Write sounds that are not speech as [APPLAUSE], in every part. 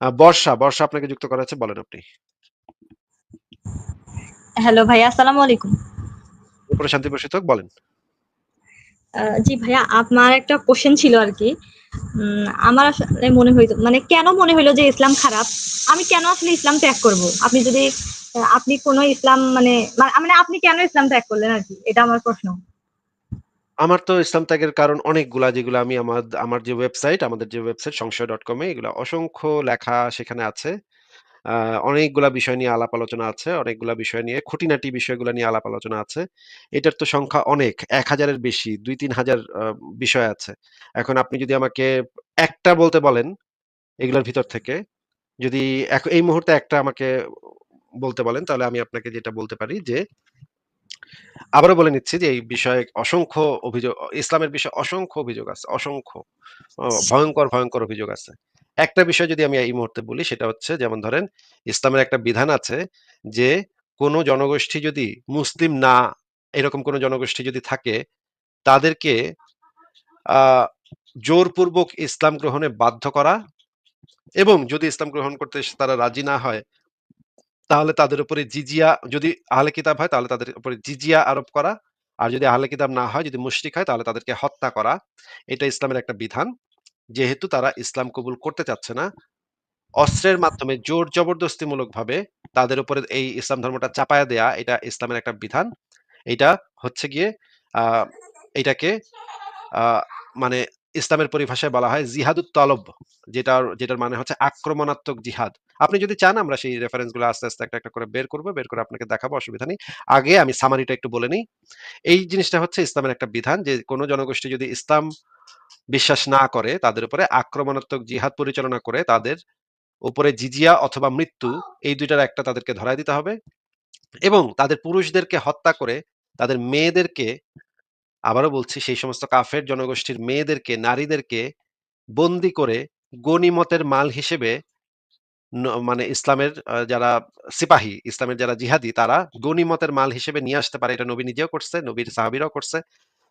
বর্ষা, বর্ষা আপনাকে যুক্ত করা হয়েছে। বলেন আপনি। হ্যালো ভাইয়া, আসসালামু আলাইকুম। উপরে শান্তি বলেন। জি ভাইয়া, আমার একটা কোয়েশ্চেন ছিল আরকি। উম আমার আসলে মনে হইতো মানে কেন মনে হইল যে ইসলাম খারাপ? আমি কেন আসলে ইসলাম ত্যাগ করব? আপনি যদি আপনি কোন ইসলাম মানে মানে আপনি কেন ইসলাম ত্যাগ করলেন আর কি এটা আমার প্রশ্ন। আমার তো ইসলাম ত্যাগের কারণ অনেকগুলা যেগুলো আমি আমার আমার যে ওয়েবসাইট, আমাদের যে ওয়েবসাইট সংশয়.com এ এগুলো অসংখ্য লেখা সেখানে আছে। অনেকগুলা বিষয় নিয়ে আলাপ আলোচনা আছে। অনেকগুলা বিষয় নিয়ে খুঁটিনাটি বিষয়গুলো নিয়ে আলাপ আলোচনা আছে। এটার তো সংখ্যা অনেক। ১০০০ এর বেশি। ২-৩ হাজার আ বিষয় আছে। এখন আপনি যদি আমাকে একটা বলতে বলেন, এগুলোর ভিতর থেকে, যদি এই মুহূর্তে একটা আমাকে বলতে বলেন, তাহলে আমি আপনাকে যেটা বলতে পারি যে আবারও বলে নিচ্ছি যে এই বিষয়ে অসংখ্য অভিযোগ, ইসলামের বিষয়ে অসংখ্য অভিযোগ আছে। অসংখ্য। ভয়ঙ্কর ভয়ংকর অভিযোগ আছে। একটা বিষয় যদি আমি এই মুহূর্তে বলি, সেটা হচ্ছে যেমন ধরেন, ইসলামের একটা বিধান আছে যে কোন জনগোষ্ঠী যদি মুসলিম না, এরকম কোন জনগোষ্ঠী যদি থাকে, তাদেরকে জোরপূর্বক ইসলাম গ্রহণে বাধ্য করা এবং যদি ইসলাম গ্রহণ করতে তারা রাজি না হয় তাহলে তাদের উপরে জিজিয়া যদি আহলে কিতাব হয় তাহলে তাদের উপরে জিজিয়া আরোপ করা। আর যদি আহলে কিতাব না হয়, যদি মুশরিক হয় তাহলে তাদেরকে হত্যা করা। এটা ইসলামের একটা বিধান। যেহেতু তারা ইসলাম কবুল করতে চাচ্ছে না, অস্ত্রের মাধ্যমে জোর জবরদস্তিমূলকভাবে তাদের উপরে এই ইসলাম ধর্মটা চাপায়া দেয়া এটা ইসলামের একটা বিধান। এটা হচ্ছে গিয়ে আ এইটাকে মানে ইসলামের পরিভাষায় বলা হয় জিহাদুত তলব যেটার যেটার মানে হচ্ছে আক্রমণাত্মক জিহাদ। আপনি যদি চান আমরা সেই রেফারেন্সগুলো আস্তে, আস্তে একটা, একটা করে বের করব বের করে আপনাকে দেখাবো অসুবিধা নেই। আগে আমি সামারিটা একটু বলে নিই। এই জিনিসটা হচ্ছে ইসলামের একটা বিধান যে কোনো জনগোষ্ঠী যদি ইসলাম বিশ্বাস না করে তাদের উপরে আক্রমণাত্মক জিহাদ পরিচালনা করে তাদের উপরে জিজিয়া অথবা মৃত্যু এই দুইটার একটা তাদেরকে ধরায় দিতে হবে। এবং তাদের পুরুষদেরকে হত্যা করে তাদের মেয়েদেরকে আবারও বলছি সেই সমস্ত কাফের জনগোষ্ঠীর মেয়েদেরকে, নারীদেরকে বন্দি করে গনিমতের মাল হিসেবে মানে ইসলামের যারা সিপাহী, ইসলামের যারা জিহাদি তারা গনিমতের মাল হিসেবে নিয়ে আসতে পারে। এটা নবী নিজেও করছে, নবীর সাহাবিরাও করছে।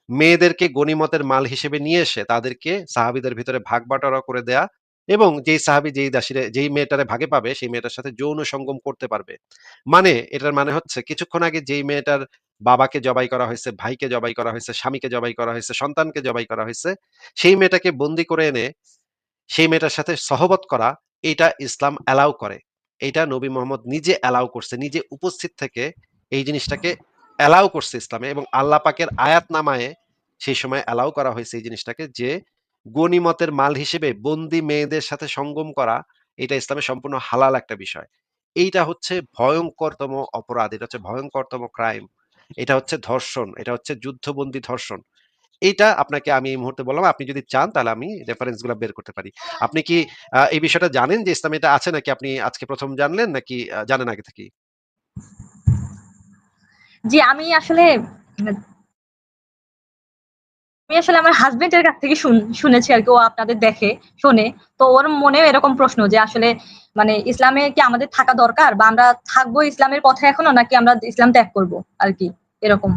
মেয়েদেরকে গনিমতের মাল হিসেবে নিয়ে এসে তাদেরকে সাহাবিদের ভিতরে ভাগ বাটোয়ারা করে দেয়া এবং যেই সাহাবী যেই দাসীরে যেই মেয়েটারে ভাগে পাবে সেই মেয়েটার সাথে যৌন সঙ্গম করতে পারবে। মানে এটার মানে হচ্ছে কিছুক্ষণ আগে যেই মেয়েটার বাবাকে জবাই করা হইছে, ভাইকে জবাই করা হইছে, স্বামীকে জবাই করা হইছে, সন্তানকে জবাই করা হইছে, সেই মেয়েটাকে বন্দী করে এনে সেই মেয়েটার সাথে সহবত করা এটা ইসলাম অ্যালাউ করে। এটা নবী মোহাম্মদ নিজে অ্যালাউ করছে। নিজে উপস্থিত থেকে এই জিনিসটাকে অ্যালাউ করছে ইসলামে এবং আল্লাহ পাকের আয়াতনামায়ে সেই সময় অ্যালাউ করা হয়েছে এই জিনিসটাকে যে গনিমতের মাল হিসেবে বন্দি মেয়েদের সাথে সঙ্গম করা এটা ইসলামে সম্পূর্ণ হালাল একটা বিষয়। এইটা হচ্ছে ভয়ংকরতম অপরাধ। এটা হচ্ছে ভয়ংকরতম ক্রাইম। এটা হচ্ছে ধর্ষণ। এটা হচ্ছে যুদ্ধবন্দী ধর্ষণ। এইটা আপনাকে আমি এই মুহূর্তে বললাম। আপনি যদি চান তাহলে আমি রেফারেন্সগুলা বের করতে পারি। আপনি কি এই বিষয়টা জানেন যে ইসলামে এটা আছে নাকি আপনি আজকে প্রথম জানলেন নাকি জানেন আগে থেকেই? জি, আমি আসলে আমি আসলে আমার হাসব্যান্ড এর কাছ থেকে শুন শুনেছি আরকি। ও আপনাদের দেখে, শোনে। তো ওর মনে এরকম প্রশ্ন যে আসলে মানে ইসলামে কি আমাদের থাকা দরকার? বা আমরা থাকব ইসলামের পথে এখনও নাকি আমরা ইসলাম ত্যাগ করব আর কি এরকম।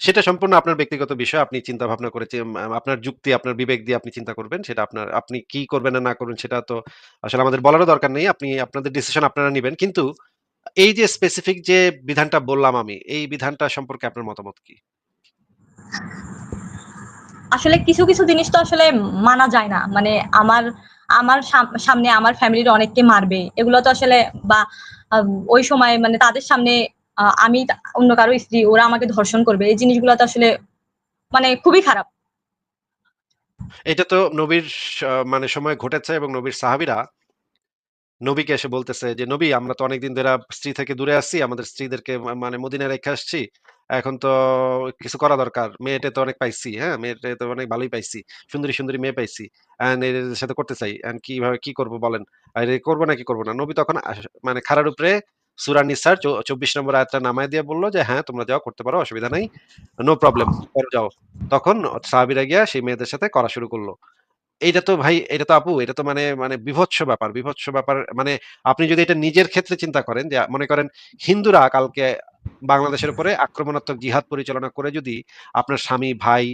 সেটা সম্পূর্ণ আপনার ব্যক্তিগত বিষয়। আপনি চিন্তা ভাবনা করে চে আ আপনার যুক্তি, আপনার বিবেক দিয়ে আপনি চিন্তা করবেন। সেটা আপনার আপনি কি করবেন না করবেন সেটা তো আসলে আমাদের বলারও দরকার নেই। আপনি আপনাদের ডিসিশন আপনারা নিবেন। কিন্তু এই যে স্পেসিফিক যে বিধানটা বললাম আমি, এই বিধানটা সম্পর্কে আপনার মতামত কি? আসলে কিছু, কিছু জিনিস তো আসলে মানা যায় না। মানে আমার আমার সাম সামনে আমার ফ্যামিলির অনেককে মারবে। এগুলো তো আসলে বা ওই সময় মানে তাদের সামনে আমি অন্য কারও স্ত্রী ওরা আমাকে ধর্ষণ করবে। এই জিনিসগুলো তো আসলে মানে খুবই খারাপ। এটা তো নবীর মানে সময় ঘটেছে এবং নবীর সাহাবীরা নবীকে এসে বলতেছে যে, "নবী আমরা তো অনেকদিন ধরে স্ত্রী থেকে দূরে আছি। আমাদের স্ত্রীদেরকে মানে মদিনা রেখে আসছি। এখন তো কিছু করা দরকার। মেয়ে-টেয়ে তো অনেক পাইছি, হ্যাঁ? মেয়ে-টেয়ে তো অনেক ভালোই পাইছি। সুন্দরী, সুন্দরী মেয়ে পাইছি। এদের সাথে করতে চাই। এখন কীভাবে কি করব বলেন? আর করব নাকি করব না?" নবী তখন মানে খাড়ার উপরে সূরা নিসার চব্বিশ নম্বর আয়াতটা নামায় দিয়ে বলল যে, "হ্যাঁ, তোমরা যাও করতে পারো। অসুবিধা নাই। No problem. যাও।" তখন সাহাবীরা গিয়া সেই মেয়েদের সাথে করা শুরু করল। এইটা তো ভাই, এটা তো আপু, এটা তো মানে মানে বিভৎস ব্যাপার। বিভৎস ব্যাপার মানে আপনি যদি এটা নিজের ক্ষেত্রে চিন্তা করেন যে, মনে করেন হিন্দুরা কালকে বাংলাদেশের উপরে আক্রমণাত্মক জিহাদ পরিচালনা করে যদি আপনার স্বামী, ভাই,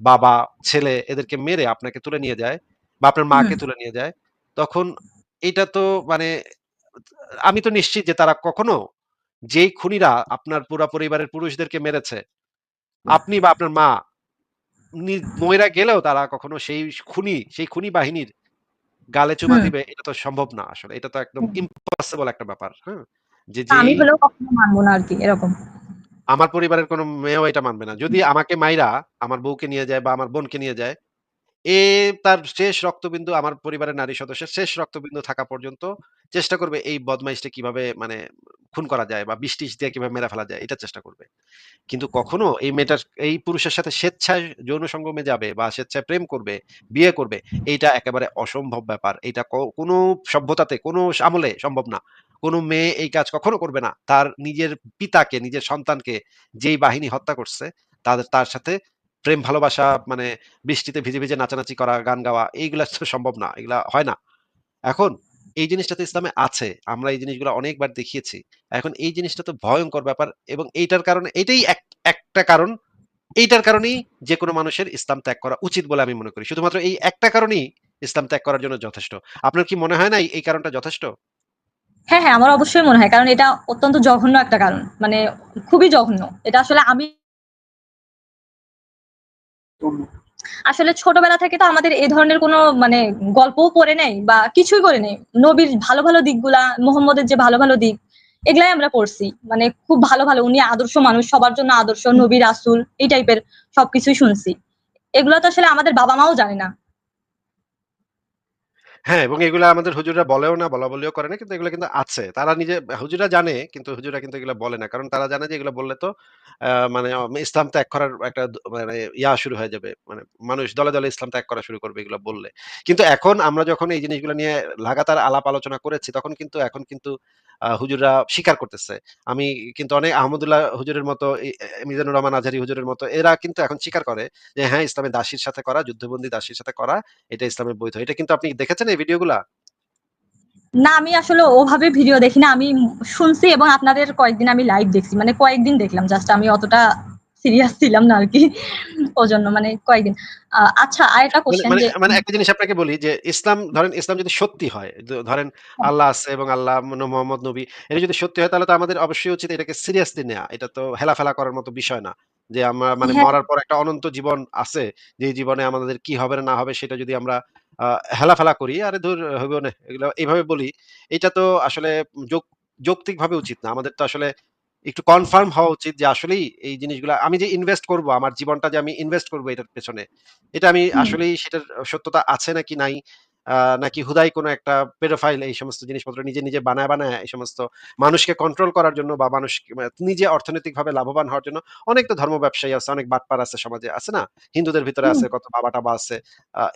বাবা, ছেলে এদেরকে মেরে আপনাকে তুলে নিয়ে যায় বা আপনার মাকে। তুলে নিয়ে যায়, তখন এটা তো মানে আমি তো নিশ্চিত যে তারা কখনো যেই খুনিরা আপনার পুরা পরিবারের পুরুষদেরকে মেরেছে, আপনি বা আপনার মা নি গেলেও তারা কখনো সেই খুনি, সেই খুনি বাহিনীর গালে চুমা দিবে এটা তো সম্ভব না আসলে। এটা তো একদম ইম্পসিবল একটা ব্যাপার, হ্যাঁ? যে আমি হলেও কখনো মানব না আরকি এরকম। আমার পরিবারের কোন মেয়েও এটা মানবে না। যদি আমাকে মাইরা আমার বউকে নিয়ে যায় বা আমার বোনকে নিয়ে যায়, এ তার শেষ রক্তবিন্দু আমার পরিবারের নারী সদস্যের শেষ রক্তবিন্দু থাকা পর্যন্ত চেষ্টা করবে এই বদমাইশটা কীভাবে মানে খুন করা যায় বা বিষ-টিস দিয়ে কীভাবে মেরে ফেলা যায় এটা চেষ্টা করবে। কিন্তু কখনো এই মেয়েটার এই পুরুষের সাথে স্বেচ্ছায় যৌন সঙ্গমে যাবে বা স্বেচ্ছায় প্রেম করবে, বিয়ে করবে, এইটা একেবারে অসম্ভব ব্যাপার। এটা কোনো সভ্যতাতে, কোনো আমলে সম্ভব না। কোন মেয়ে এই কাজ কখনো করবে না। তার নিজের পিতাকে, নিজের সন্তানকে যেই বাহিনী হত্যা করছে, তাদের তার সাথে প্রেম ভালোবাসা মানে বৃষ্টিতে ভিজে, ভিজে নাচানাচি করা, গান গাওয়া এইগুলা তো সম্ভব না। এগুলা হয় না। এখন এই জিনিসটা তো ইসলামে আছে। আমরা এই জিনিসগুলা অনেকবার দেখিয়েছি। এখন এই জিনিসটা তো ভয়ঙ্কর ব্যাপার এবং এইটার কারণে এটাই একটা কারণ। এইটার কারণেই যেকোনো মানুষের ইসলাম ত্যাগ করা উচিত বলে আমি মনে করি। শুধুমাত্র এই একটা কারণেই ইসলাম ত্যাগ করার জন্য যথেষ্ট। আপনার কি মনে হয় না এই কারণটা যথেষ্ট? হ্যাঁ, হ্যাঁ, আমার অবশ্যই মনে হয়। কারণ এটা অত্যন্ত জঘন্য একটা কারণ। মানে খুবই জঘন্য। এটা আসলে আমি আসলে ছোটবেলা থেকে তো আমাদের এ ধরনের কোনো মানে গল্পও পড়ে নেই বা কিছুই করে নেই নবীর ভালো, ভালো দিকগুলা, মোহাম্মদের যে ভালো, ভালো দিক এগুলাই আমরা পড়ছি। মানে খুব ভালো, ভালো উনি আদর্শ মানুষ, সবার জন্য আদর্শ, নবীর আসুল এই টাইপের সবকিছুই শুনছি। এগুলো তো আসলে আমাদের বাবা-মাও জানে না। হ্যাঁ, এবং এগুলা আমাদের হুজুররা বলেও না, বলাবলিও করে না। কিন্তু এগুলো কিন্তু আছে। তারা নিজে হুজুররা জানে কিন্তু হুজুররা কিন্তু এগুলো বলে না। কারণ তারা জানে যে এগুলো বললে তো মানে ইসলাম ত্যাগ করার একটা মানে ইয়া শুরু হয়ে যাবে। মানে মানুষ দলে, দলে ইসলাম ত্যাগ করা শুরু করবে এগুলো বললে। কিন্তু এখন আমরা যখন এই জিনিসগুলো নিয়ে লাগাতার আলাপ আলোচনা করেছি তখন কিন্তু এখন কিন্তু হুজুররা স্বীকার করতেছে। আমি কিন্তু অনেক আহমদুল্লাহ হুজুরের মতো মিজানুর রহমান আজারি হুজুরের মতো এরা কিন্তু এখন স্বীকার করে যে হ্যাঁ, ইসলামের দাসীর সাথে করা, যুদ্ধবন্দী দাসীর সাথে করা এটা ইসলামের বৈধ। এটা কিন্তু আপনি দেখেছেন এই ভিডিওগুলা? না, আমি আসলে ওভাবে ভিডিও দেখি না। আমি শুনছি এবং আপনাদের কয়েকদিন আমি লাইভ দেখছি। মানে কয়েকদিন দেখলাম। জাস্ট আমি অতটা সিরিয়াস ছিলাম না আরকি। ওজন্য মানে কয়েকদিন। আচ্ছা আরেকটা মানে কোয়েশ্চেন মানে যে মানে একটা জিনিস আপনাকে বলি যে ইসলাম ধরেন ইসলাম যদি সত্যি হয়, ধরেন হ্যাঁ, আল্লাহ আছে এবং আল্লাহ মোহাম্মদ নবী এটা যদি সত্যি হয় তাহলে তো আমাদের অবশ্যই উচিত এটাকে সিরিয়াসলি নেয়া। এটা তো হেলাফেলা করার মতো বিষয় না। যে আমরা মানে হ্যাঁ, মরার পর একটা অনন্ত জীবন আছে। যে জীবনে আমাদের কি হবে না হবে সেটা যদি আমরা হেলাফেলা করি, আরে ধুর হইব নে এগুলো এভাবে বলি, এটা তো আসলে যৌক যৌক্তিকভাবে উচিত না। আমাদের তো আসলে একটু কনফার্ম হওয়া উচিত যে আসলেই এই জিনিসগুলো আমি যে ইনভেস্ট করব, আমার জীবনটা যে আমি ইনভেস্ট করব এটার পেছনে, এটা আমি আসলেই সেটার সত্যতা আছে নাকি নাই, নাকি হুদাই কোনো একটা পেডোফাইল এই সমস্ত জিনিসপত্র নিজে, নিজে বানায়, বানায় এই সমস্ত মানুষকে কন্ট্রোল করার জন্য বা মানুষ নিজে অর্থনৈতিকভাবে লাভবান হওয়ার জন্য অনেক তো ধর্ম ব্যবসায়ী আছে, অনেক বাটপার আছে সমাজে, আছে না? হিন্দুদের ভিতরে আছে, কত বাবা-টাবা আছে।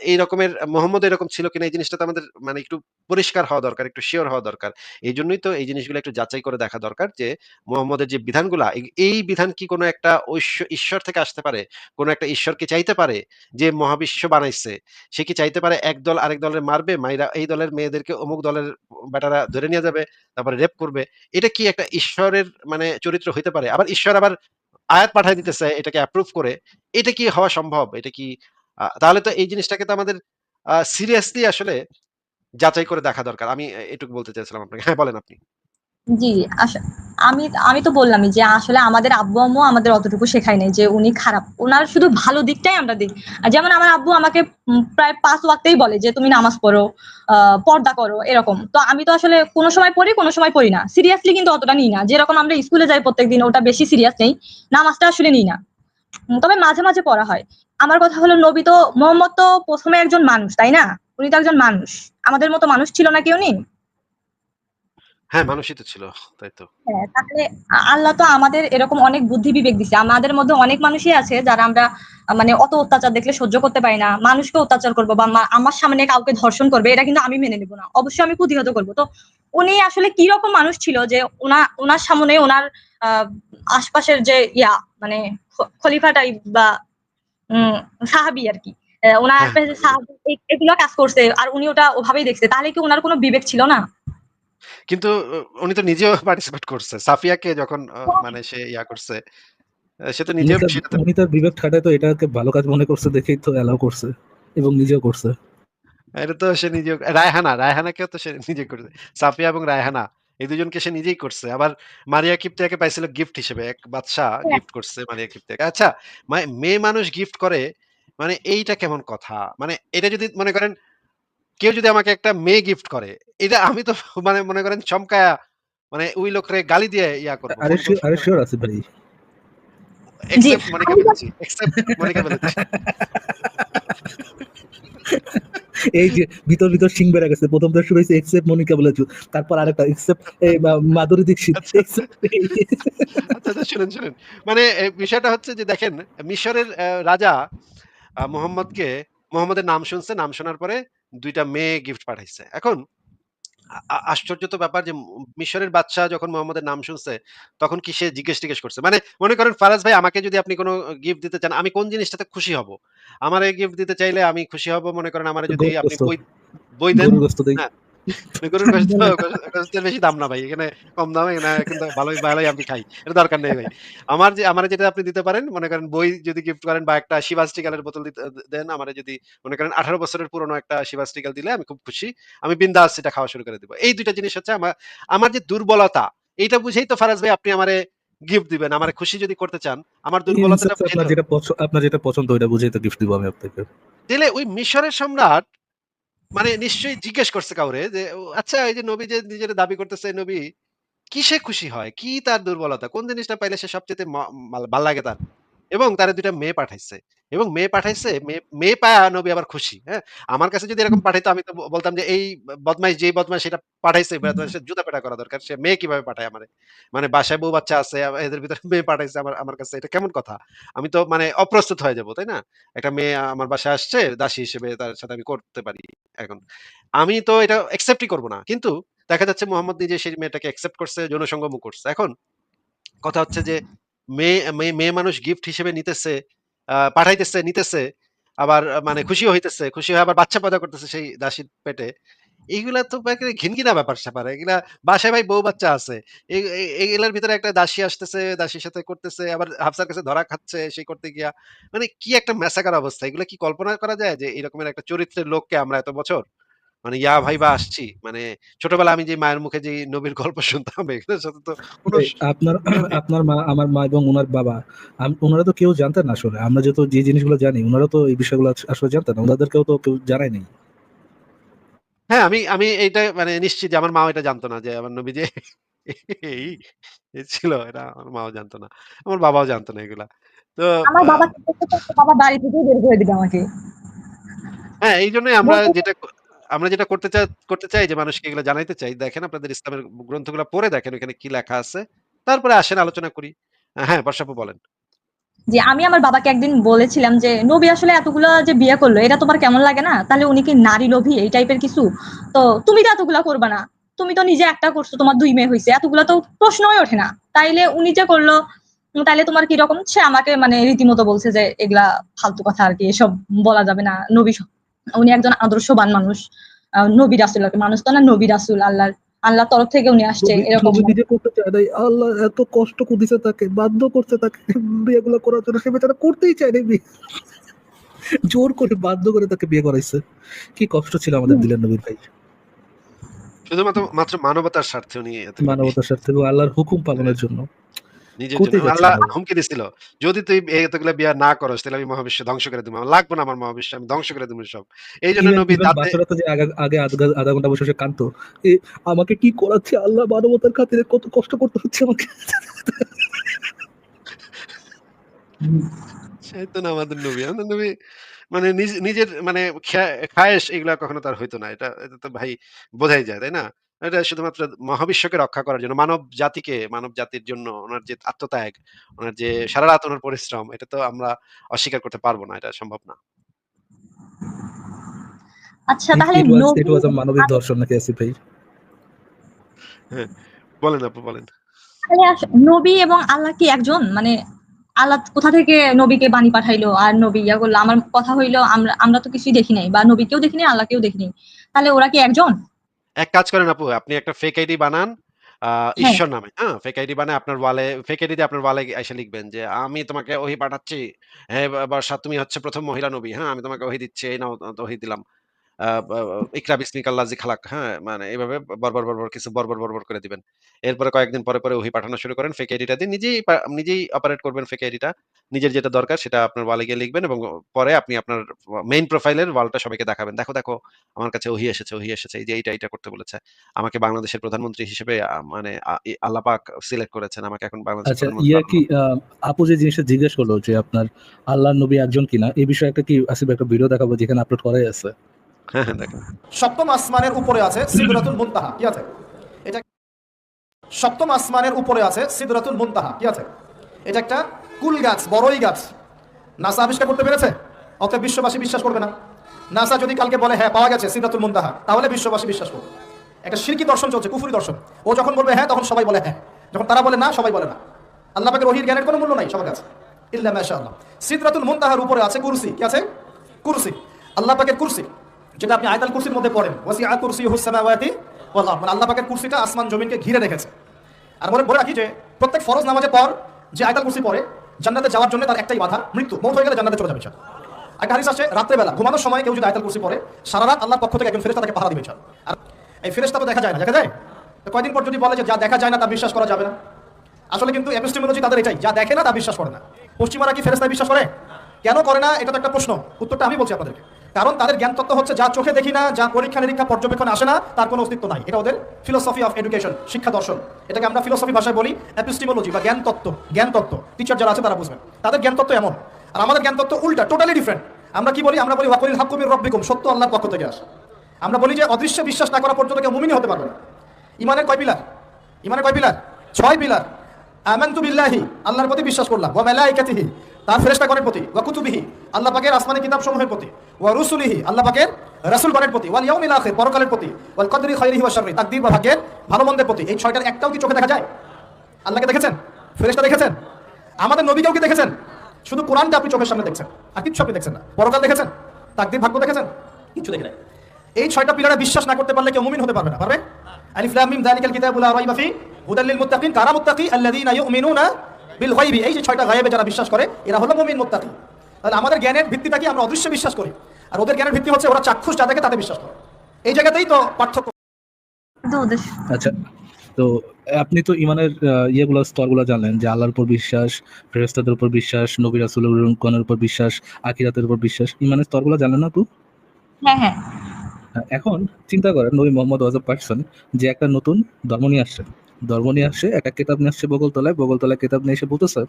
এই রকমের মোহাম্মদ এরকম ছিল কিনা এই জিনিসটা তো আমাদের মানে একটু পরিষ্কার হওয়া দরকার, একটু সিওর হওয়া দরকার। এই জন্যই তো এই জিনিসগুলো একটু যাচাই করে দেখা দরকার যে মোহাম্মদের যে বিধানগুলা এই বিধান কি কোনো একটা ঐশ্ব ঈশ্বর থেকে আসতে পারে? কোনো একটা ঈশ্বর কি চাইতে পারে যে মহাবিশ্ব বানাইছে, সে কি চাইতে পারে একদল আরেক দলের মারবে, মাইরা এই দলের মেয়েদেরকে অমুক দলের বেটারা ধরে নিয়ে যাবে, তারপরে রেপ করবে। এটা কি একটা ঈশ্বরের মানে চরিত্র হইতে পারে? আবার ঈশ্বর আবার আয়াত পাঠায় চায় এটাকে অ্যাপ্রুভ করে। এটা কি হওয়া সম্ভব? এটা কি তাহলে তো এই জিনিসটাকে তো আমাদের সিরিয়াসলি আসলে যাচাই করে দেখা দরকার। আমি এটুকু বলতে চাইছিলাম আপনাকে। হ্যাঁ, বলেন আপনি। জি, আস আমি আমি তো বললামই যে আসলে আমাদের আব্বু-আম্মু আমাদের অতটুকু শেখায় নাই যে উনি খারাপ। উনার শুধু ভালো দিকটাই আমরা দেখি। যেমন আমার আব্বু আমাকে প্রায় পাঁচ ওয়াক্তেই বলে যে, "তুমি নামাজ পড়ো, পর্দা করো" এরকম। তো আমি তো আসলে কোনো সময় পড়ি, কোনো সময় পড়ি না। সিরিয়াসলি কিন্তু অতটা নিই না। যেরকম আমরা স্কুলে যাই প্রত্যেকদিন ওটা বেশি সিরিয়াস নেই। নামাজটা আসলে নিই না। তবে মাঝে, মাঝে পড়া হয়। আমার কথা হলো নবী তো মোহাম্মদ তো প্রথমে একজন মানুষ, তাই না? উনি তো একজন মানুষ। আমাদের মতো মানুষ ছিল নাকি উনি? হ্যাঁ, মানুষই তো ছিল। তাই তো। হ্যাঁ, তাহলে আল্লাহ তো আমাদের এরকম অনেক বুদ্ধি বিবেক দিছে। আমাদের মধ্যে অনেক মানুষই আছে যারা আমরা মানে অত অত্যাচার দেখলে সহ্য করতে পারি না। মানুষকে অত্যাচার করব বা আমার সামনে কাউকে ধর্ষণ করবে এটা কিন্তু আমি মেনে নেব না। অবশ্যই আমি প্রতিহত করব। তো উনি আসলে কি রকম মানুষ ছিল যে উনা ওনার সামনে ওনার আশপাশের যে ইয়া মানে খলিফা টাইপ বা উম সাহাবী আরকি। অ্যা উনার হ্যাঁ, এগুলো কাজ করছে। আর উনি ওটা ওভাবেই দেখছে। তাহলে কি ওনার কোনো বিবেক ছিল না? কিন্তু উনি তো নিজেও [LAUGHS] পার্টিসিপেট করছে। সাফিয়াকে যখন মানে সে ইয়া করছে, সে তো নিজেও উনি তার বিবেক খাটায় তো এটাকে ভালো কাজ মনে করছে দেখেই তো অ্যালাও করছে এবং নিজেও করছে। এটা তো সে নিজেও রায়হানা, রায়হানাকেও তো সে [LAUGHS] নিজে করেছে। সাফিয়া এবং রায়হানা এই ২ জনকে সে নিজেই করছে। আবার মারিয়া কিপ্তিয়াকে পাইছিল গিফট হিসেবে। এক বাদশা হ্যাঁ। গিফট করছে মারিয়া কিপ্তিয়াকে। আচ্ছা, মানে মেয়ে মানুষ গিফট করে মানে এইটা কেমন কথা? মানে এটা যদি মনে করেন কেউ যদি আমাকে একটা মেয়ে গিফট করে, এটা আমি তো [LAUGHS] মানে মনে করেন চমকায়া মানে ওই লোকরে গালি দিয়ে ইয়া করব। আরে আরে শিওর আসিফ ভাই। জি, accept Monica Bellucci, accept Monica Bellucci. এই যে ভিতর, ভিতর সিং বেড়ে গেছে। ১ম টা শুরু হইছে এক্সেপ্ট মনিকা বেলুচি। তারপর আরেকটা এক্সেপ্ট এই মাধুরী দীক্ষিত। আচ্ছা, আচ্ছা। এক্সেপ্ট আচ্ছা, শুনেন, শুনেন। মানে বিষয়টা হচ্ছে যে দেখেন মিশরের রাজা মোহাম্মদকে মোহাম্মদের নাম শুনছে, নাম শোনার পরে ২ টা মেয়ে গিফট পাঠাইছে। এখন আশ্চর্য তো ব্যাপার যে মিশরের বাচ্চা যখন মোহাম্মদের নাম শুনছে, তখন কি সে জিজ্ঞেস-টিজ্ঞেস করছে? মানে মনে করেন ফারাজ ভাই আমাকে যদি আপনি কোনো গিফট দিতে চান, আমি কোন জিনিসটাতে খুশি হব? আমার এই গিফট দিতে চাইলে আমি খুশি হব মনে করেন আমার যদি আপনি বই বই দেন। হ্যাঁ, গরুর বেশি দাম না ভাই। এখানে কম দামে না কিন্তু ভালোই ভালোই আমি খাই। এটা দরকার নেই ভাই। আমার যে আমারে যেটা আপনি দিতে পারেন মনে করেন বই যদি গিফট করেন বা একটা শিবাস টিকালের বোতল দেন আমারে যদি মনে করেন 18 বছরের পুরনো একটা শিবাস টিকাল দিলে আমি খুব খুশি। আমি বিন্দাস এটা খাওয়া শুরু করে দিব। এই ২ টা জিনিস হচ্ছে আমা আমার যে দুর্বলতা, এইটা বুঝেই তো ফারাজ ভাই আপনি আমারে গিফট দিবেন। আমার খুশি যদি করতে চান, আমার দুর্বলতাটা আপনার যেটা পছ আপনার যেটা পছন্দ ওইটা বুঝেই তো গিফট দিব আমি আপনাকে। তাইলে ওই মিশরের সম্রাট মানে নিশ্চয়ই জিজ্ঞেস করছে কাউরে যে, আচ্ছা এই যে নবী যে নিজের দাবি করতেছে নবী, কিসে খুশি হয়? কি তার দুর্বলতা? কোন জিনিসটা পাইলে সে সবচেয়ে ভালো লাগে তার? এবং তারা দুইটা মেয়ে পাঠাইছে। এবং মেয়ে পাঠাইছে, মেয়ে পায়া নবী আবার খুশি। হ্যাঁ? আমার কাছে যদি এরকম পাঠাইতো আমি তো বলতাম যে এই বদমাইশ যেই বদমাইশ সেটা পাঠাইছে, জুতা পেটা করা দরকার। সে মেয়ে কীভাবে পাঠায় আমারে? মানে বাসায় বউ বাচ্চা আছে, এদের ভিতরে [LAUGHS] মেয়ে পাঠাইছে আমার আমার কাছে। এটা কেমন কথা? আমি তো মানে অপ্রস্তুত হয়ে যাব, তাই না? একটা মেয়ে আমার বাসায় আসছে, দাসী হিসেবে তার সাথে আমি করতে পারি এখন। আমি তো এটা অ্যাকসেপ্টই করব না। কিন্তু দেখা যাচ্ছে মোহাম্মদ নিজে সেই মেয়েটাকে অ্যাকসেপ্ট করছে, যৌন সঙ্গমও করছে। এখন কথা হচ্ছে যে মেয়ে মেয়ে মেয়ে মানুষ গিফট হিসেবে নিতেছে, পাঠাইতেছে, নিতেছে, আবার মানে খুশিও হইতেছে। খুশি হয়ে আবার বাচ্চা পয়দা করতেছে সেই দাসীর পেটে। এইগুলা তো ঘিনঘিনা ব্যাপার-স্যাপার। এগুলা বাসায় ভাই বউ-বাচ্চা আছে। এই এই এগুলার ভিতরে একটা দাসী আসতেছে, দাসীর সাথে করতেছে, আবার হাফসার কাছে ধরা খাচ্ছে সেই করতে গিয়া। মানে কি একটা মেসাকার অবস্থা। এগুলা কি কল্পনা করা যায় যে এরকমের একটা চরিত্রের লোককে আমরা এত বছর মানে ইয়া ভাইবা আসছি। মানে ছোটবেলায় আমি যে মায়ের মুখে যে নবীর গল্প শুনতাম এগুলোর সাথে তো আপনার আপনার মা, আমার মা এবং ওনার বাবা ওনারা তো কেউ জানতেন না আসলে। আমরা যেহেতু যে জিনিসগুলো জানি ওনারা তো এই বিষয়গুলো আসলে জানতেন না। উনাদেরকেও তো কেউ জানায় নাই। হ্যাঁ, আমি আমি এইটা মানে নিশ্চিত যে আমার মা এটা জানতো না যে আমার নবী যে এই এই ছিল এটা আমার মাও জানতো না। আমার বাবাও জানতো না এগুলা। তো আমার বাবা বাবা বাড়ি থেকেই বের করে দিবে আমাকে। হ্যাঁ, এইজন্যই আমরা যেটা আমরা যেটা করতে চা করতে চাই যে মানুষকে এগুলো জানাইতে চাই। দেখেন আপনাদের ইসলামের গ্রন্থগুলা পড়ে দেখেন ওখানে কি লেখা আছে। তারপরে আসেন আলোচনা করি। হ্যাঁ, বর্ষা আপু বলেন। জি, আমি আমার বাবাকে একদিন বলেছিলাম যে, "নবী আসলে এতগুলা যে বিয়ে করল, এটা তোমার কেমন লাগে না? তাহলে উনি কি নারী লোভী এই টাইপের কিছু? তো তুমি তো এতগুলা করবে না। তুমি তো নিজে একটা করছ, তোমার দুই মেয়ে হয়েছে এতগুলা তো প্রশ্নই ওঠে না। তাইলে উনি যে করল, তাইলে তোমার কীরকম?" সে আমাকে মানে রীতিমতো বলছে যে, "এগুলা ফালতু কথা আর কি এসব বলা যাবে না। নবী উনি একজন আদর্শবান মানুষ। নবী রাসূল। মানুষ তো না নবী রাসূল আল্লাহর আল্লাহর তরফ থেকে উনি আসছে।" এরকম। আল্লাহ এত কষ্ট দিছে তাকে, বাধ্য করছে তাকে বিয়েগুলো করার জন্য। সে বেচারা করতেই চায় নাই বিয়ে। জোর করে বাধ্য করে তাকে বিয়ে করাইছে। কি কষ্ট ছিল আমাদের। দিলেন নবীর ভাই। শুধুমাত্র মাত্র মানবতার স্বার্থে উনি মানবতার স্বার্থে আল্লাহর হুকুম পালনের জন্য। নিজের জন্য। আল্লাহ হুমকি দিছিল। যদি তুই এতগুলা বিয়া না করস তাহলে আমি মহাবিশ্ব ধ্বংস করে দিবো। লাগবে না আমার মহাবিশ্ব। আমি ধ্বংস করে দিবো সব। এইজন্য ইভেন নবী ইভেন তো যে আগে আধা ঘণ্টা বসে, বসে কাঁদতো। এ আমাকে কি করাচ্ছে আল্লাহ মানবতার খাতিরে কত কষ্ট করতে হচ্ছে আমাকে। সেই তো না আমাদের নবী। আমাদের নবী মানে নিজ নিজের মানে খায়েশ এগুলা কখনো তার হইতো না। এটা এটা তো ভাই বোঝাই যায়, তাই না? এটা শুধুমাত্র মহাবিশ্বকে রক্ষা করার জন্য, মানব জাতিকে, মানব জাতির জন্য উনার যে আত্মত্যাগ, উনার যে সারারাত উনার পরিশ্রম, এটা তো আমরা অস্বীকার করতে পারব না। এটা সম্ভব না। আচ্ছা তাহলে ইট ওয়াজ আ মানবিক দর্শন নাকি আসিফ ভাই? হ্যাঁ, বলেন আপু বলেন। তাহলে নবী এবং আল্লাহ কি একজন? মানে আল্লাহ কোথা থেকে নবীকে বাণী পাঠাইলো আর নবী ইয়া করল? আমার কথা হইল আমরা আমরা তো কিছুই দেখি নাই বা নবীকেও দেখি নাই, আল্লাহকেও দেখি নাই। তাহলে ওরা কি একজন? এক কাজ করেন আপু, আপনি একটা ফেক আইডি বানান হ্যাঁ। ঈশ্বর নামে, হ্যাঁ? ফেক আইডি বানায় আপনার ওয়ালে ফেক আইডি দিয়ে আপনার ওয়ালে এসে লিখবেন যে, "আমি তোমাকে ওহী পাঠাচ্ছি। হ্যাঁ বর্ষা তুমি হচ্ছে প্রথম মহিলা নবী, হ্যাঁ? আমি তোমাকে ওহী দিচ্ছি। এই নাও ওহী দিলাম।" ইকরা খালাক, হ্যাঁ? মানে এভাবে বর্বর, বর্বর কিছু বর্বর, বর্বর করে দিবেন। এরপরে কয়েকদিন পরে, পরে ওহি পাঠানো শুরু করেন। ফেক আইডিটা দিয়ে নিজেই নিজেই অপারেট করবেন ফেক আইডিটা। নিজের যেটা দরকার সেটা আপনার ওয়ালে গিয়ে লিখবেন এবং পরে আপনি আপনার মেইন প্রোফাইলের ওয়ালটা সবাইকে দেখাবেন। দেখো, দেখো আমার কাছে ওহি এসেছে, ওহি এসেছে। এই যে এইটা, এইটা করতে বলেছে। আমাকে বাংলাদেশের প্রধানমন্ত্রী হিসেবে মানে আল্লাহ পাক সিলেক্ট করেছেন। আমাকে এখন বাংলাদেশের আচ্ছা ইয়া কি আপু যে জিনিসটা জিজ্ঞেস করল যে আপনার আল্লাহ নবী একজন কিনা এই বিষয়ে একটা কি আসিফ একটা ভিডিও দেখাবো যেখানে আপলোড করাই আছে। হ্যাঁ। সপ্তম আসমানের উপরে আছে মুনতাহা, কি আছে? এটা সপ্তম আসমানের উপরে আছে মুনতাহা, কি আছে? এটা একটা কুল গাছ, বড়ই গাছ। নাসা আবিষ্কার করতে পেরেছে? বিশ্ববাসী বিশ্বাস করবে না। নাসা যদি কালকে বলে হ্যাঁ পাওয়া গেছে তাহলে বিশ্ববাসী বিশ্বাস করবে। একটা শিরকি দর্শন চলছে, কুফুরি দর্শন। ও যখন বলবে হ্যাঁ তখন সবাই বলে হ্যাঁ। যখন তারা বলে, না, সবাই বলে, না। আল্লাহ পাকের ওহির জ্ঞানের কোনো মূল্য নাই সবার কাছে। ইল্লা মাশাআল্লাহ। সিদরাতুল মুনতাহার উপরে আছে কুরসি, কি আছে? কুরসি। আল্লাহ পাকের কুরসি। যেটা আপনি আয়তাল কুরসির মধ্যে পড়েন। ওয়াসিআ কুরসিয়ুহুস সামাওয়াতি ওয়াল আরদ। মানে আল্লাহ পাকের কুরসিটা আসমান, জমিনকে ঘিরে রেখেছে। আর বলে বলে রাখি যে, প্রত্যেক ফরজ নামাজের পর যে আয়তাল কুরসি পড়ে, জান্নাতে যাওয়ার জন্য তার একটাই বাধা, মৃত্যু। মৌত হয়ে গেলে জান্নাতে চলে যাবে। একটা হাদিস আছে, রাত্রেবেলা, ঘুমানোর সময় কেউ যদি আয়তাল কুরসি পড়ে সারা রাত আল্লাহর পক্ষ থেকে একজন ফেরেশতা তাকে পাহারা দিবে। আর এই ফেরেশতা তো দেখা যায় না, দেখা যায়? তো কয়দিন পর যদি বলে যে, যা দেখা যায় না তা বিশ্বাস করা যাবে না। আসলে কিন্তু এপিস্টেমোলজি তাদের এটাই, যা দেখে না তা বিশ্বাস করে না। পশ্চিমারা কি ফেরেস্তায় বিশ্বাস করে? কেন করে না? এটা তো একটা প্রশ্ন। উত্তরটা আমি বলছি আপনাদেরকে। কারণ তাদের জ্ঞান তত্ত্ব হচ্ছে যা চোখে দেখি না, যা পরীক্ষা নিরীক্ষা পর্যবেক্ষণ আসে না, তার কোনো অস্তিত্ব নাই। এটা ওদের ফিলোসফি অফ এডুকেশন শিক্ষা দর্শন। এটাকে আমরা ফিলোসফি ভাষায় বলি এপিস্টিমোলজি বা জ্ঞান তত্ত্ব। জ্ঞান তত্ত্ব। টিচার যারা আছে তারা বুঝবেন। তাদের জ্ঞান তত্ত্ব এমন। আর আমাদের জ্ঞান তত্ত্ব উল্টা টোটালি ডিফারেন্ট আমরা কি বলি? আমরা বলি ওয়াকুলিল হাক্কুমির রব্বিকুম সত্য আল্লাহর পক্ষ থেকে আসে। আমরা বলি যে, অদৃশ্য বিশ্বাস না করা পর্যন্ত কেউ মুমিনই হতে পারবে না। ইমানের কয় পিলার? ইমানের কয় পিলার? ছয় পিলার। আমানতু বিল্লাহি, আল্লাহর প্রতি বিশ্বাস করলাম। ওয়া মালাইকাতিহি তার ফেরেশতাগণের প্রতি, ওয়া কুতুবিহি, আল্লাহ পাকের আসমানি কিতাবসমূহের প্রতি, ওয়া রুসুলিহি, আল্লাহ পাকের রাসূলগণের প্রতি, ওয়াল ইয়াউমিল আখির, পরকালের প্রতি, ওয়াল কদরি খাইরিহি ওয়া শাররি, তাকদীর বা ভাগ্যের ভালো মন্দের প্রতি, এই ছয়টার একটাও কি চোখে দেখা যায়? আল্লাহকে দেখেছেন? ফেরেশতা দেখেছেন? আমাদের নবীকেও কি দেখেছেন? শুধু কোরআনটা আপনি চোখের সামনে দেখছেন, আর কিচ্ছু আপনি দেখছেন না। পরকাল দেখেছেন? তাকদীর ভাগ্য দেখেছেন? কিছু দেখে নাই। এই ছয়টা পিলারে বিশ্বাস না করতে পারলে কেউ মুমিন হতে পারবে না, পারবে? আলিফ লাম মিম, যালিকাল কিতাবু লা রাইবা ফি, হুদাল লিল মুত্তাকিন, কারা মুত্তাকি? আল্লাযীনা ইউমিনুনা বিল গায়বি এই যে ছয়টা গায়েবে যারা বিশ্বাস করে এরা হলো মুমিন মুত্তাকি। তাহলে আমাদের জ্ঞানের ভিত্তিটা কি আমরা অদৃশ্য বিশ্বাস করি। আর ওদের জ্ঞানের ভিত্তি হচ্ছে ওরা চাক্ষুষ যা দেখে তাতে বিশ্বাস করে। এই জায়গাতেই তো পার্থক্য। আচ্ছা তো আপনি তো ইমানের ইয়েগুলো স্তরগুলো জানলেন যে আল্লাহর উপর বিশ্বাস ফেরেস্তাদের উপর বিশ্বাস নবী রাসূলগণের উপর বিশ্বাস আখিরাতের উপর বিশ্বাস ইমানের স্তরগুলো জানলেন না আপু? হ্যাঁ হ্যাঁ। হ্যাঁ, এখন চিন্তা করেন নবী মোহাম্মদ ওয়াজ পার্সন যে একটা নতুন ধর্ম নিয়ে আসছে ধর্ম নিয়ে আসছে একটা কেতাব নিয়ে আসছে বগলতলায় বগলতলায় কেতাব নিয়ে এসে বলতেছে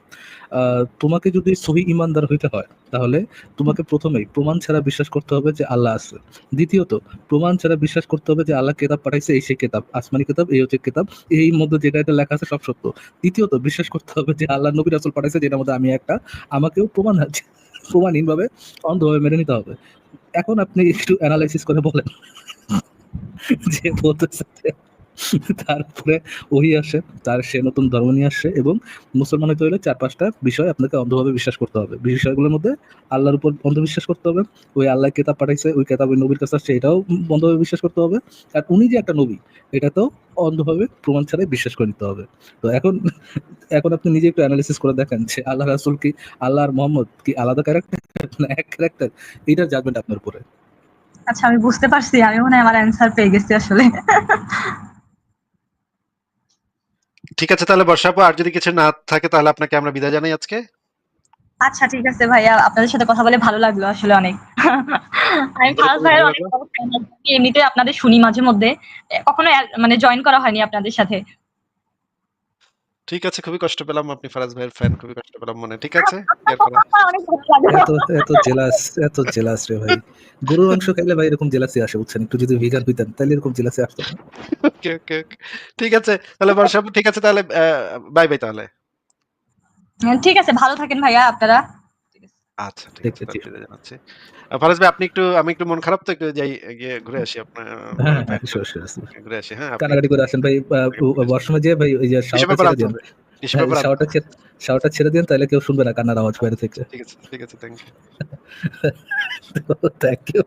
তোমাকে যদি সহি ইমানদার হইতে হয়, তাহলে তোমাকে প্রথমেই প্রমাণ ছাড়া বিশ্বাস করতে হবে যে আল্লাহ আছে। দ্বিতীয়ত, প্রমাণ ছাড়া বিশ্বাস করতে হবে যে আল্লাহ কেতাব পাঠাইছে, এই সেই কেতাব, আসমানি কেতাব, এই হচ্ছে কেতাব, এই মধ্যে যেটা এটা লেখা আছে সব সত্য। তৃতীয়ত, বিশ্বাস করতে হবে যে আল্লাহ নবী রাসুল পাঠাইছে, যেটার মধ্যে আমি একটা, আমাকেও প্রমাণ আছে, প্রমাণহীনভাবে অন্ধভাবে মেনে নিতে হবে। এখন আপনি একটু অ্যানালাইসিস করে বলেন। যে বলতেছে যে [LAUGHS] তারপরে ওই আসে, তার সে নতুন ধর্ম নিয়ে আসছে এবং মুসলমান হইতে হলে চার পাঁচটা বিষয় আপনাকে অন্ধভাবে বিশ্বাস করতে হবে। বিষয়গুলোর মধ্যে আল্লাহর উপর অন্ধবিশ্বাস করতে হবে, ওই আল্লাহ কেতাব পাঠাইছে, ওই কেতাব ওই নবীর কাছে আসছে, এটাও বন্ধভাবে বিশ্বাস করতে হবে। আর উনি যে একটা নবী এটা তো অন্ধভাবে প্রমাণ ছাড়াই বিশ্বাস করে নিতে হবে। তো এখন এখন আপনি নিজে একটু অ্যানালিসিস করে দেখেন যে আল্লাহ রাসুল কি, আল্লাহ আর মোহাম্মদ কি আলাদা ক্যারেক্টার না এক ক্যারেক্টার এইটার জাজমেন্ট আপনার উপরে। আচ্ছা আমি বুঝতে পারছি, আমি মনে হয় আমার অ্যান্সার পেয়ে গেছি আসলে। ঠিক আছে তাহলে বর্ষাপু আর যদি কিছু না থাকে তাহলে আপনাকে আমরা বিদায় জানাই আজকে। আচ্ছা ঠিক আছে ভাইয়া আপনাদের সাথে কথা বলে ভালো লাগল আসলে অনেক। আমি ফারাজ ভাইয়ের অনেক এমনিতে আপনাদের শুনি মাঝে মধ্যে। কখনো মানে জয়েন করা হয়নি আপনাদের সাথে। ঠিক আছে খুবই কষ্ট পেলাম আপনি ফারাজ ভাইয়ের ফ্যান খুবই কষ্ট পেলাম মনে ঠিক আছে? এত এত জেলাস এত জেলাস রে ভাই। গরুর মাংস খাইলে ভাই এরকম জেলাসি আসে বুঝছেন? একটু যদি ভিগান হইতেন তাহলে এরকম জেলাসি আসতো না। ওকে ওকে ওকে। ঠিক আছে তাহলে বর্ষা ঠিক আছে তাহলে বাই বাই তাহলে। হ্যাঁ, ঠিক আছে ভালো থাকেন ভাইয়া আপনারা। আচ্ছা ঠিক আছে আছে, জানাচ্ছি। ফারাজ ভাই আপনি একটু আমি একটু মন খারাপ তো একটু যাই গিয়ে ঘুরে আসি আপনার হ্যাঁ হ্যাঁ. ঘুরে আসি হ্যাঁ কানাকাটি করে আসেন ভাই বর্ষমে যে ভাই ওই যে কিসের ছেড়ে দিন। ছেড়ে তাহলে কেউ শুনবে না কান্নার আওয়াজ বাইরে থেকে। ঠিক আছে ঠিক আছে থ্যাংক ইউ থ্যাংক ইউ